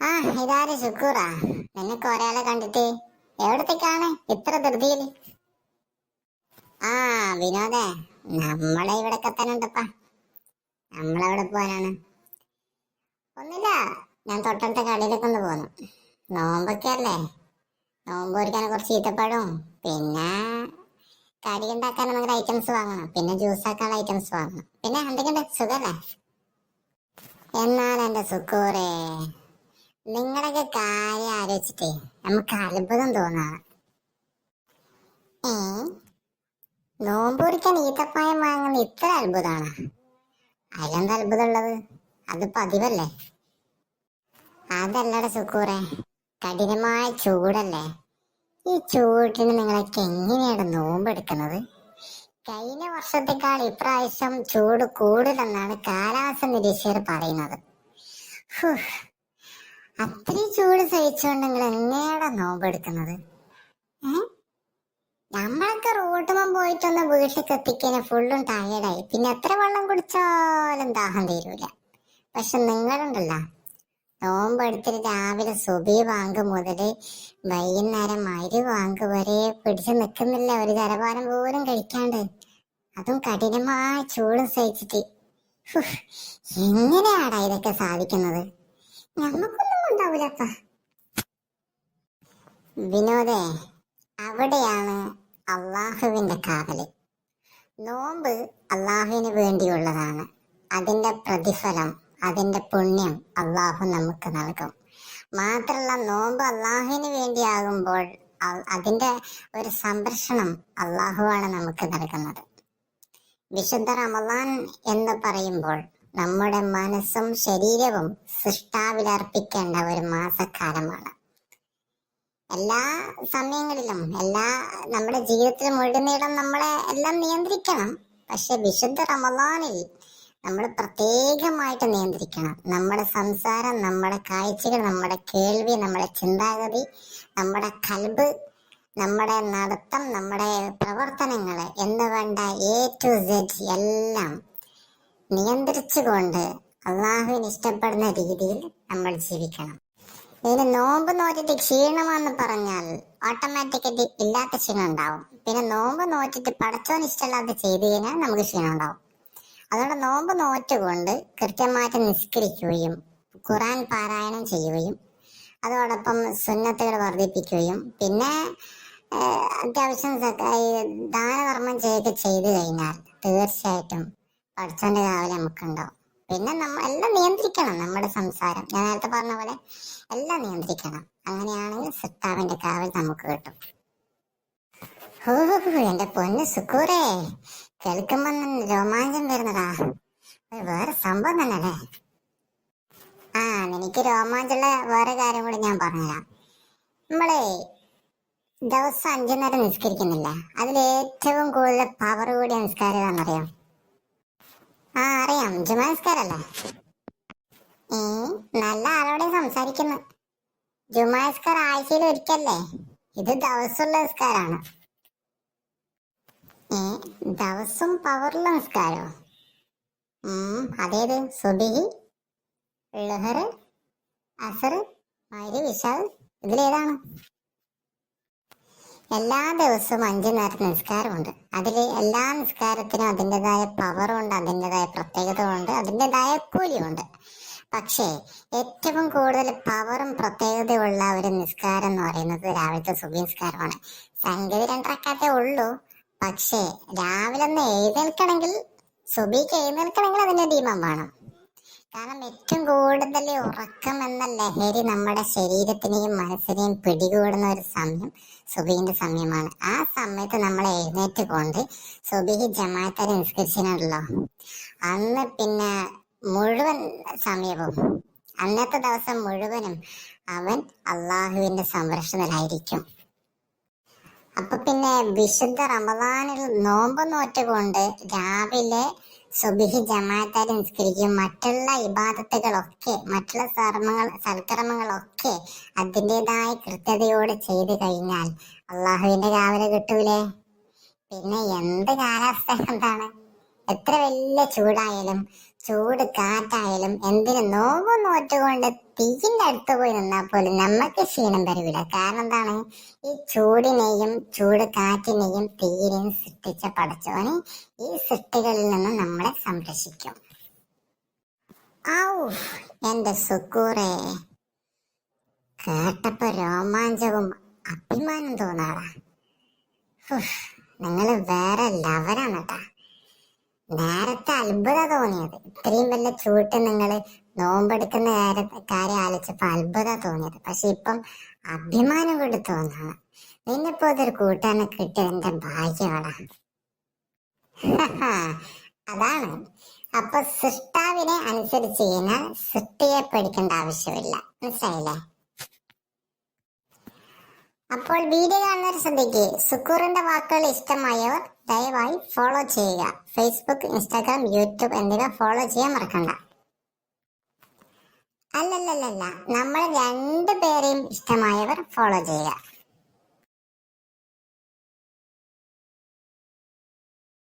ആ ഇതാര് ശുക്കൂറാ നിനക്ക് ഒരാളെ കണ്ടിട്ട് എവിടത്തേക്കാണ് ഇത്ര ധൃതിയിൽ? ആ വിനോദേ നമ്മളെ ഇവിടെ കത്താനുണ്ടപ്പാ. നമ്മളവിടെ പോകാനാണ്. ഒന്നില്ല ഞാൻ തൊട്ടടുത്ത കടയിലേക്ക് ഒന്ന് പോന്നു. നോമ്പൊക്കെ അല്ലേ നോമ്പ് പൊരിക്കാൻ കുറച്ച് ഈത്തപ്പഴവും പിന്നെ കടി ഉണ്ടാക്കാൻ നമുക്ക് ഐറ്റംസ് വാങ്ങണം. പിന്നെ ജ്യൂസ് ആക്കാനുള്ള ഐറ്റംസ് വാങ്ങണം. പിന്നെ എന്തൊക്കെയുണ്ട്? സുഖല്ലേ? എന്നാൽ എന്റെ സുക്കൂറേ നിങ്ങളൊക്കെ കാര്യം ആലോചിച്ചിട്ടേ നമുക്ക് അത്ഭുതം തോന്നാണ് ഏ? നോമ്പ് കുറിക്കാൻ ഈത്തപ്പായം വാങ്ങുന്ന ഇത്ര അത്ഭുതമാണ്. അതിലെന്താ അത്ഭുതം ഉള്ളത് അത് പതിവല്ലേ? അതല്ലട സുക്കൂറെ കഠിനമായ ചൂടല്ലേ? ഈ ചൂടിന് നിങ്ങളൊക്കെ എങ്ങനെയാണ് നോമ്പെടുക്കുന്നത്? കഴിഞ്ഞ വർഷത്തെക്കാൾ ഇപ്രാവശ്യം ചൂട് കൂടുതലെന്നാണ് കാലാവസ്ഥ നിരീക്ഷകർ പറയുന്നത്. അത്രയും ചൂട് സഹിച്ചുകൊണ്ട് നിങ്ങൾ എങ്ങനെയാണ് നോമ്പെടുക്കുന്നത് നമ്മളൊക്കെ റോട്ടുമ്പം പോയിട്ടൊന്ന് വീട്ടിൽ എത്തിക്കാൻ ഫുള്ളും ടയേർഡായി പിന്നെ എത്ര വെള്ളം കുടിച്ചാലും ദാഹം തീരൂല. പക്ഷെ നിങ്ങളുണ്ടല്ലോ നോമ്പെടുത്തിട്ട് രാവിലെ സുബി വാങ്ക് മുതൽ വൈകുന്നേരം മരി വാങ്ക് വരെ പിടിച്ചു നിൽക്കുന്നില്ല ഒരു തരഭാരം പോലും കഴിക്കാണ്ട്. അതും കഠിനമായ ചൂട് സഹിച്ചിട്ട്. എങ്ങനെയാടാ ഇതൊക്കെ സാധിക്കുന്നത്? ഞമ്മക്കൊന്നും ഉണ്ടാവില്ലപ്പ വിനോദേ അവിടെയാണ് അള്ളാഹുവിന്റെ കാവൽ. നോമ്പ് അള്ളാഹുവിന് വേണ്ടിയുള്ളതാണ്. അതിന്റെ പ്രതിഫലം അതിന്റെ പുണ്യം അള്ളാഹു നമുക്ക് നൽകും. മാത്രമല്ല നോമ്പ് അള്ളാഹുവിന് വേണ്ടിയാകുമ്പോൾ അതിന്റെ ഒരു സംരക്ഷണം അള്ളാഹുവാണ് നമുക്ക് നൽകുന്നത്. വിശുദ്ധ റമദാൻ എന്ന് പറയുമ്പോൾ നമ്മുടെ മനസ്സും ശരീരവും സൃഷ്ടാവിലർപ്പിക്കേണ്ട ഒരു മാസക്കാലമാണ്. എല്ലാ സമയങ്ങളിലും എല്ലാ നമ്മുടെ ജീവിതത്തിൽ മുഴുനീളം നമ്മളെ എല്ലാം നിയന്ത്രിക്കണം. പക്ഷെ വിശുദ്ധ റമദാനിൽ നമ്മൾ പ്രത്യേകമായിട്ട് നിയന്ത്രിക്കണം. നമ്മുടെ സംസാരം നമ്മുടെ കാഴ്ചകൾ നമ്മുടെ കേൾവി നമ്മുടെ ചിന്താഗതി നമ്മുടെ കൽബ് നമ്മുടെ നടത്തം നമ്മുടെ പ്രവർത്തനങ്ങൾ എന്ന് വേണ്ട എ ടു സെഡ് എല്ലാം നിയന്ത്രിച്ചുകൊണ്ട് അള്ളാഹുവിന് ഇഷ്ടപ്പെടുന്ന രീതിയിൽ നമ്മൾ ജീവിക്കണം. ഇതിന് നോമ്പ് നോറ്റിട്ട് ക്ഷീണമെന്ന് പറഞ്ഞാൽ ഓട്ടോമാറ്റിക്കലി ഇല്ലാത്ത ക്ഷീണം ഉണ്ടാവും. പിന്നെ നോമ്പ് നോറ്റിട്ട് പഠിച്ചോ ഇഷ്ടമില്ലാത്ത ചെയ്തു കഴിഞ്ഞാൽ നമുക്ക് ക്ഷീണം ഉണ്ടാവും. അതുകൊണ്ട് നോമ്പ് നോറ്റുകൊണ്ട് കൃത്യമായിട്ട് നിസ്കരിക്കുകയും ഖുറാൻ പാരായണം ചെയ്യുകയും അതോടൊപ്പം സുന്നത്തുകൾ വർദ്ധിപ്പിക്കുകയും പിന്നെ അത്യാവശ്യം ദാനകർമ്മം ചെയ്യുക ചെയ്തു കഴിഞ്ഞാൽ തീർച്ചയായിട്ടും പഠിച്ചോന്റെ രാവിലെ നമുക്കുണ്ടാവും. പിന്നെ നമ്മ എല്ലാം നിയന്ത്രിക്കണം നമ്മുടെ സംസാരം. ഞാൻ നേരത്തെ പറഞ്ഞ പോലെ എല്ലാം നിയന്ത്രിക്കണം. അങ്ങനെയാണെങ്കിൽ സിത്താവിന്റെ കാവൽ നമുക്ക് കിട്ടും. എന്റെ പൊന്ന് സുക്കൂറേ കേൾക്കുമ്പോ രോമാഞ്ചം വരുന്നതാ. വേറെ സംഭവം തന്നെയല്ലേ? ആ എനിക്ക് രോമാഞ്ചമുള്ള വേറെ കാര്യം കൂടി ഞാൻ പറഞ്ഞുതരാം. നമ്മളെ ദിവസം അഞ്ചു നേരം നിസ്കരിക്കുന്നില്ല? അതിൽ ഏറ്റവും കൂടുതൽ പവർ കൂടിയ നിസ്കാരം ഏതാണെന്നറിയോ? ആ അറിയാം. ജുമാസ്കാരല്ലേ? ഏ നല്ല ആളോടെ സംസാരിക്കുന്നു. ജുമാസ്കാർ ആഴ്ചയിൽ ഒരിക്കല്ലേ? ഇത് ദിവസമുള്ള നിസ്കാരാണ്. ഏ ദിവസം പവറുള്ള നിസ്കാരോ? അതേത്? സുബിഹി ലഹർ അസർ മരി വിശാൽ ഇതിലേതാണ്? എല്ലാ ദിവസവും അഞ്ചു നേരത്തെ നിസ്കാരമുണ്ട്. അതിൽ എല്ലാ നിസ്കാരത്തിനും അതിന്റെതായ പവറുണ്ട് അതിന്റെതായ പ്രത്യേകതകളുണ്ട് അതിന്റെതായ കൂലിയുണ്ട്. പക്ഷേ ഏറ്റവും കൂടുതൽ പവറും പ്രത്യേകതയുള്ള ഒരു നിസ്കാരം എന്ന് പറയുന്നത് രാവിലത്തെ സുബി നിസ്കാരമാണ്. സംഗതി രണ്ടരക്കാറ്റേ ഉള്ളൂ. പക്ഷേ രാവിലെ ഒന്ന് എഴുന്നേൽക്കണമെങ്കിൽ സുബിക്ക് എഴുന്നേൽക്കണമെങ്കിൽ അതിന്റെ ദീപം വേണം. കാരണം ഏറ്റവും കൂടുതൽ ഉറക്കം എന്ന ലഹരി നമ്മുടെ ശരീരത്തിനെയും മനസ്സിനെയും പിടികൂടുന്ന ഒരു സമയം സുബീന്റെ സമയമാണ്. ആ സമയത്ത് നമ്മൾ എഴുന്നേറ്റ് കൊണ്ട് സുബിഹി ജമാഅത്താരി നിസ്കരിച്ചിട്ടുണ്ടല്ലോ അന്ന് പിന്നെ മുഴുവൻ സമയവും അന്നത്തെ ദിവസം മുഴുവനും അവൻ അള്ളാഹുവിന്റെ സംരക്ഷണത്തിലായിരിക്കും. അപ്പൊ പിന്നെ വിശുദ്ധ റമദാനിൽ നോമ്പ് നോറ്റുകൊണ്ട് രാവിലെ സുബിഹി ജമാഅത്തായി നിസ്കരിക്കും മറ്റുള്ള ഇബാദത്തുകളൊക്കെ മറ്റുള്ള സർമ്മങ്ങൾ സൽക്കർമ്മങ്ങളൊക്കെ അതിന്റെതായ കൃത്യതയോടെ ചെയ്തു കഴിഞ്ഞാൽ അള്ളാഹുവിന്റെ രാവിലെ കിട്ടൂലേ? പിന്നെ എന്ത് കാലാവസ്ഥ എന്താണ്? എത്ര വലിയ ചൂടായാലും ചൂട് കാറ്റായാലും എന്തിന് നോവ് നോറ്റുകൊണ്ട് തീയിന്റെ അടുത്ത് പോയി നിന്നാൽ പോലും നമുക്ക് ക്ഷീണം വരില്ല കാരണം എന്താണ്? ഈ ചൂടിനെയും ചൂട് കാറ്റിനെയും തീയിനെയും സൃഷ്ടിച്ച പടച്ചവന് ഈ സൃഷ്ടികളിൽ നിന്ന് നമ്മളെ സംരക്ഷിക്കും. ഔ എന്റെ സുക്കൂറേ. കേട്ടപ്പോ രോമാഞ്ചവും അഭിമാനം തോന്നാടാ നിങ്ങൾ വേറെ ലവരാണ് കേട്ടാ നേരത്തെ അത്ഭുതം തോന്നിയത്. ഇത്രയും വലിയ ചൂട്ട് നിങ്ങൾ നോമ്പെടുക്കുന്ന കാര്യം ആലോചിച്ചപ്പോൾ ആലോചിച്ചപ്പോ അത്ഭുത തോന്നിയത്. പക്ഷെ ഇപ്പം അഭിമാനം കൊണ്ട് തോന്നാണ്. നിന്നിപ്പോ ഇതൊരു കൂട്ടാനെ കിട്ടിയ എന്റെ ഭാഗ്യമാണ് അതാണ്. അപ്പൊ സൃഷ്ടാവിനെ അനുസരിച്ച് കഴിഞ്ഞാൽ സൃഷ്ടിയെ പഠിക്കേണ്ട ആവശ്യമില്ല. മനസ്സിലായില്ലേ? അപ്പോൾ വീഡിയോ കാണുന്നവർ ശ്രദ്ധിക്കുക സുക്കൂറിന്റെ വാക്കുകൾ ഇഷ്ടമായവർ ദയവായി ഫോളോ ചെയ്യുക. ഫേസ്ബുക്ക് ഇൻസ്റ്റാഗ്രാം യൂട്യൂബ് എന്നിവ ഫോളോ ചെയ്യാൻ മറക്കണ്ട. അല്ലല്ലല്ല നമ്മൾ രണ്ടു പേരെയും ഇഷ്ടമായവർ ഫോളോ ചെയ്യുക.